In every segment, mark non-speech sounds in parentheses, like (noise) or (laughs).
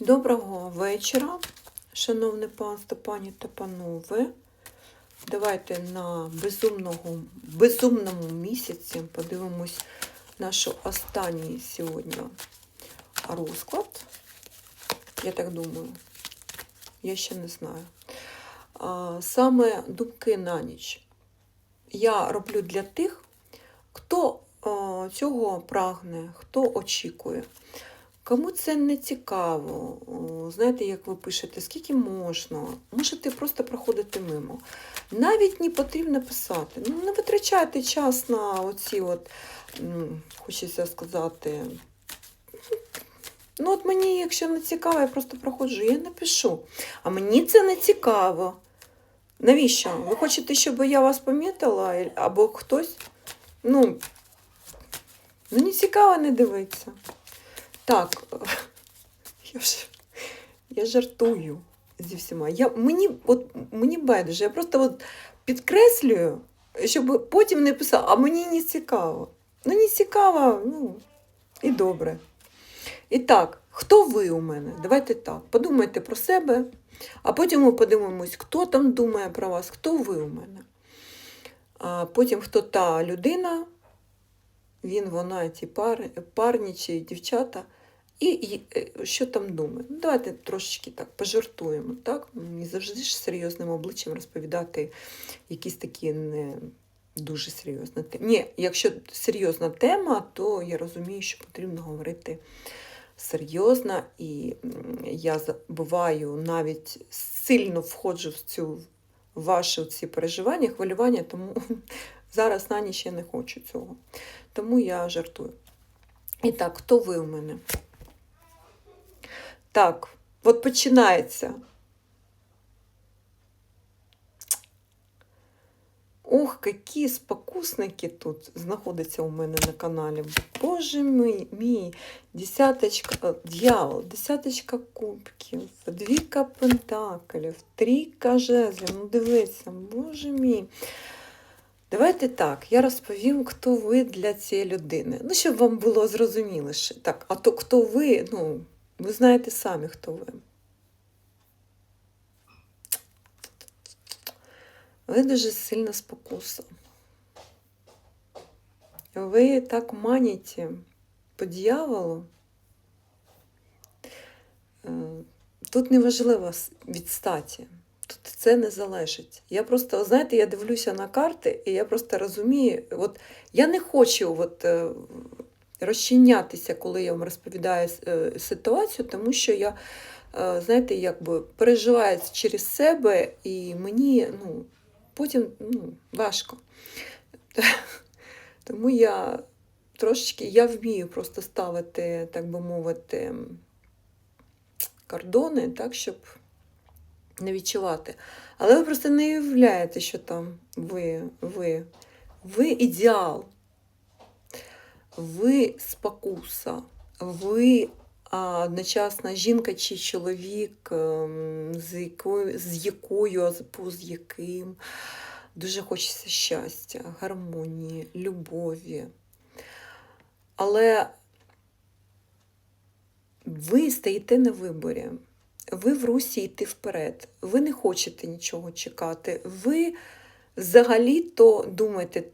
Доброго вечора, шановне панство, пані та панове. Давайте на безумному, безумному місяці подивимось нашу останній сьогодні розклад. Я так думаю, я ще не знаю. Саме думки на ніч я роблю для тих, хто цього прагне, хто очікує. Кому це не цікаво, знаєте, як ви пишете, скільки можна, можете просто проходити мимо. Навіть не потрібно писати. Ну, не витрачайте час на оці, от, хочеться сказати. Ну, от мені, якщо не цікаво, я просто проходжу, я не пишу. А мені це не цікаво. Навіщо? Ви хочете, щоб я вас помітила або хтось? Ну, ну не цікаво не дивитися. Так, (laughs) я, ж, я жартую зі всіма. Я, мені, от, мені байдуже, я просто от підкреслюю, щоб потім не писав, а мені не цікаво. Ну, не цікаво, ну, і добре. І так, хто ви у мене? Давайте так. Подумайте про себе, а потім ми подивимось, хто там думає про вас, хто ви у мене. А потім хто та людина, він, вона, ті пари, парні чи дівчата. І, і е, що там думає? Ну, давайте трошечки так пожартуємо, так? Не завжди ж серйозним обличчям розповідати якісь такі не дуже серйозні теми. Ні, якщо серйозна тема, то я розумію, що потрібно говорити серйозно, і я буваю навіть сильно входжу в цю ваші ці переживання, хвилювання, тому (laughs) зараз на ніч я не хочу цього. Тому я жартую. І так, хто ви у мене? Так, от починається. Ох, які спокусники тут знаходяться у мене на каналі. Боже мій, мій десяточка, е, дьявол, десяточка кубків, двійка пентаклів, трійка жезлів. Ну дивися, боже мій. Давайте так, я розповім, хто ви для цієї людини. Ну, щоб вам було зрозуміліше. Так, а то хто ви, ну, ви знаєте самі, хто ви. Ви дуже сильна спокуса. Ви так маніте по дьяволу. Е, Тут не важливо від. Тут це не залежить. Я просто, знаєте, я дивлюся на карти, і я просто розумію, от я не хочу от, е, розчинятися, коли я вам розповідаю е, ситуацію, тому що я, е, знаєте, якби переживаю через себе, і мені ну, потім ну, важко. (laughs) Тому я трошечки я вмію просто ставити, так би мовити, кордони, так, щоб не відчувати. Але ви просто не уявляєте, що там ви, ви, ви ідеал, ви спокуса, ви а, одночасно жінка чи чоловік, ем, з якою, з якою або з яким дуже хочеться щастя, гармонії, любові. Але ви стоїте на виборі. Ви в русі йти вперед. Ви не хочете нічого чекати. Ви взагалі-то думаєте,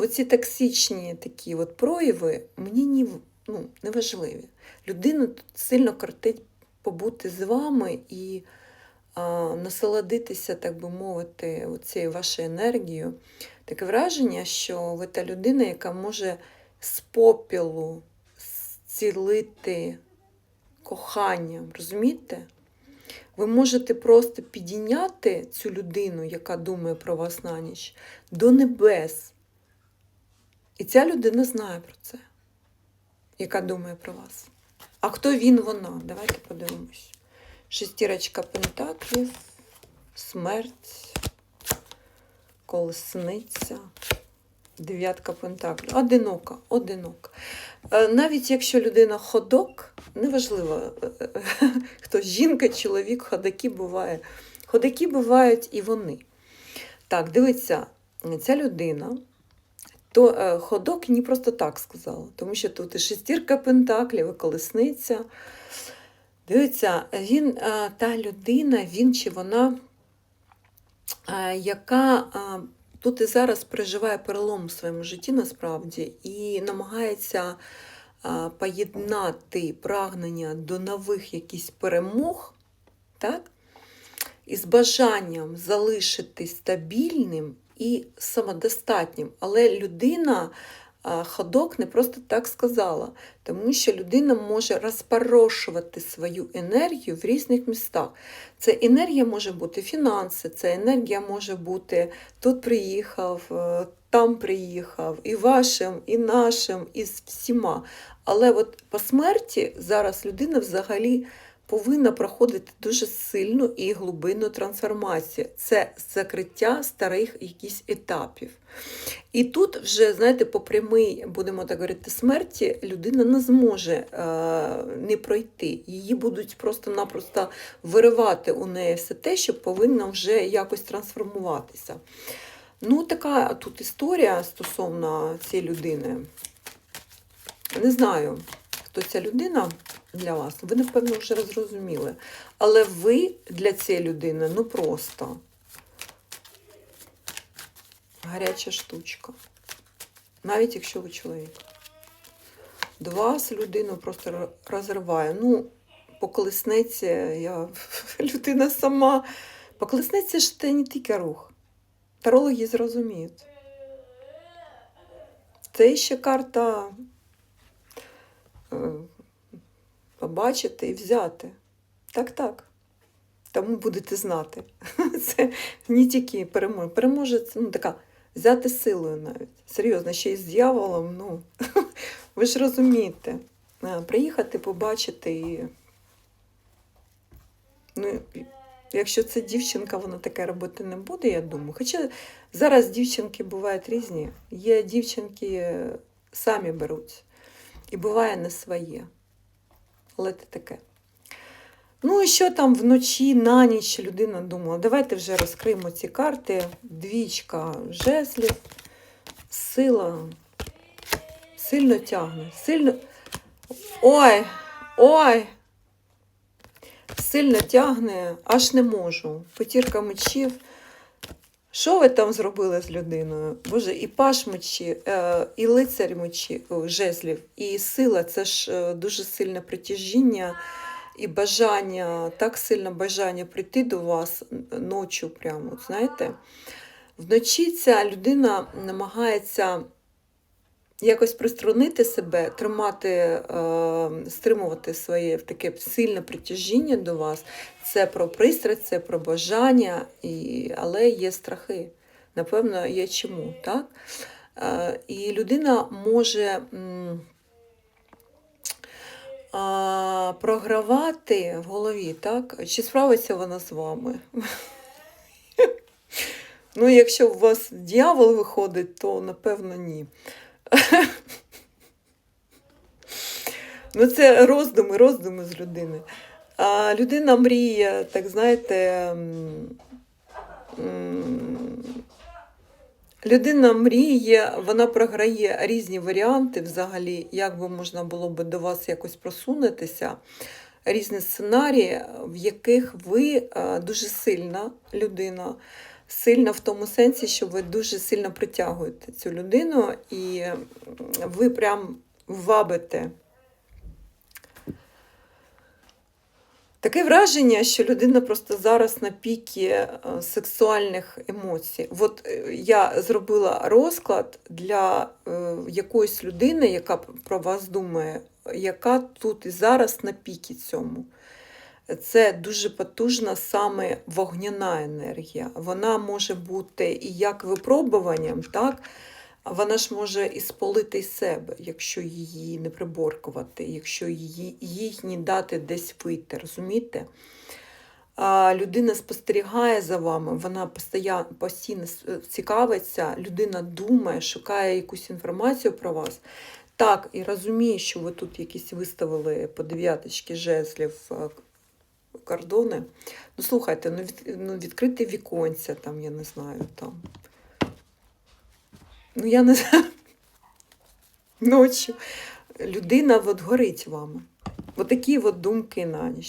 оці токсичні такі от прояви мені не, ну, не важливі. Людину тут сильно кортить побути з вами і а, насолодитися, так би мовити, цією вашою енергією. Таке враження, що ви та людина, яка може з попілу зцілити коханням, розумієте? Ви можете просто підійняти цю людину, яка думає про вас на ніч, до небес. І ця людина знає про це, яка думає про вас. А хто він, вона? Давайте подивимось. Шестірочка пентаклів, смерть, колесниця, дев'ятка пентаклів. Одинока, одинока. Е, Навіть якщо людина ходок, неважливо, е, е, (laughs) хто жінка, чоловік, ходаки буває. Ходаки бувають і вони. Так, дивіться, ця людина, то е, ходок не просто так сказала, тому що тут і шестірка пентаклів, і колесниця. Дивіться, він е, та людина, він чи вона, е, яка тут і зараз переживає перелом в своєму житті насправді і намагається поєднати прагнення до нових якісь перемог, так? із бажанням залишити стабільним і самодостатнім. Але людина, ходок не просто так сказала, тому що людина може розпорошувати свою енергію в різних містах. Це енергія може бути фінанси, це енергія може бути тут приїхав, е, там приїхав, і вашим, і нашим, і з всіма. Але от по смерті зараз людина взагалі повинна проходити дуже сильну і глибинну трансформацію. Це закриття старих якісь етапів. І тут вже, знаєте, по прямій, будемо так говорити, смерті людина не зможе е, не пройти. Її будуть просто-напросто виривати у неї все те, що повинно вже якось трансформуватися. Ну, така тут історія стосовно цієї людини. Не знаю, хто ця людина для вас. Ви, напевно, вже зрозуміли. Але ви для цієї людини ну просто гаряча штучка. Навіть якщо ви чоловік. До вас людину просто розриває. Ну, по я (laughs) людина сама. По ж це не тільки рух. Тарологи зрозуміють. Це ще карта побачити і взяти. Так, так. Тому будете знати. (laughs) Це не тільки переможе. Переможе це ну, така взяти силою навіть. Серйозно, ще й з дьяволом. Ну, (laughs) ви ж розумієте. Е, Приїхати, побачити і. Ну, якщо це дівчинка, вона таке робити не буде, я думаю. Хоча зараз дівчинки бувають різні. Є дівчинки е, самі беруть. І буває не своє. Але це таке. Ну і що там вночі, на ніч людина думала? Давайте вже розкриємо ці карти. Двічка жезлів, сила сильно тягне. Сильно. Ой! Ой! Сильно тягне, аж не можу. Потірка мечів. Що ви там зробили з людиною? Боже, і паш мечі, е, і лицарь мечі, жезлів, і сила це ж е, дуже сильне притяжіння і бажання, так сильне бажання прийти до вас ночі прямо, знаєте. Вночі ця людина намагається якось приструнити себе, тримати, е, стримувати своє таке сильне притяжіння до вас. Це про пристрасть, це про бажання, і, але є страхи. Напевно, є чому, так? Е, і людина може програвати в голові, так? Чи справиться вона з вами? (laughs) Ну, якщо у вас дьявол виходить, то напевно ні. (laughs) Ну, це роздуми, роздуми з людини. А людина мріє, так знаєте, людина мріє, вона програє різні варіанти взагалі, як би можна було би до вас якось просунутися. Різні сценарії, в яких ви е, дуже сильна людина, сильна в тому сенсі, що ви дуже сильно притягуєте цю людину, і ви прям вабите. Таке враження, що людина просто зараз на пікі е, сексуальних емоцій. От е, я зробила розклад для е, якоїсь людини, яка про вас думає, яка тут і зараз на пікі цьому. Це дуже потужна саме вогняна енергія. Вона може бути і як випробуванням, так? Вона ж може і спалити себе, якщо її не приборкувати, якщо її, їй не дати десь вийти, розумієте? Людина спостерігає за вами, вона постійно, постійно цікавиться, людина думає, шукає якусь інформацію про вас. Так, і розуміє, що ви тут якісь виставили по дев'яточки жезлів е, кордони. Ну, слухайте, ну, від, ну відкрити віконця, там, я не знаю, там. Ну, я не знаю. Ночі. Людина от горить вами. Отакі от думки на ніч.